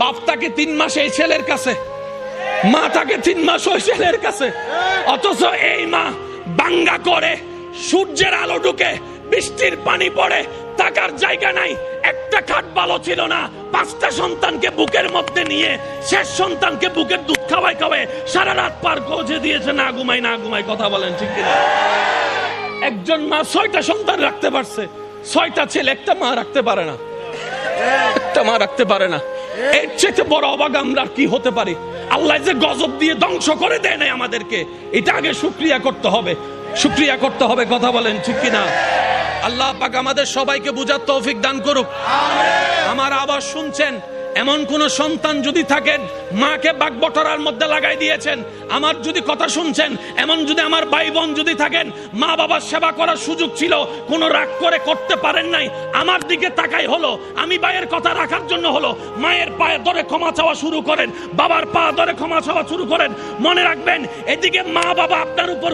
বাপ থাকে তিন মাস এই ছেলের কাছে, মা থাকে তিন মাস ওই ছেলের কাছে। অথচ এই মা বাঙ্গা করে, সূর্যের আলো ঢুকে, বৃষ্টির পানি পড়ে, থাকার জায়গা নাই, একটা খাট ভালো ছিল না, পাঁচটা সন্তানকে বুকের মধ্যে নিয়ে, শেষ সন্তানকে বুকের দুধ খাওয়াই খাওয়াই সারা রাত পার পৌঁছে দিয়েছে, না ঘুমাই না ঘুমাই কথা বলেন, ঠিক একজন মা ছয়টা সন্তান রাখতে পারছে, ছয়টা ছেলে, একটা মা রাখতে পারে না, একটা মা রাখতে পারে না। এর চেয়ে বড় অবাক আমরা কি হতে পারি? আল্লাহ যে গজব দিয়ে ধ্বংস করে দেয় নাই আমাদেরকে, এটা আগে শুক্রিয়া করতে হবে। শুক্রিয়া করতে হবে, কথা বলেন ঠিক কিনা? আল্লাহ পাক আমাদের সবাইকে বুঝার তৌফিক দান করুক। আমার আবার শুনছেন? এমন কোন সন্তান যদি থাকেন মাকে বাগবটরার মধ্যে লাগাই দিয়েছেন। আমার যদি কথা শুনছেন, এমন যদি আমার ভাই বোন যদি থাকেন মা বাবার সেবা করার সুযোগ ছিল, কোন রাগ করে করতে পারেন নাই। আমার দিকে তাকাই হলো, আমি ভাইয়ের কথা রাখার জন্য হলো, মায়ের পায়ে ধরে ক্ষমা চাওয়া শুরু করেন, বাবার পা ধরে ক্ষমা চাওয়া শুরু করেন। মনে রাখবেন, এদিকে মা বাবা আপনার উপর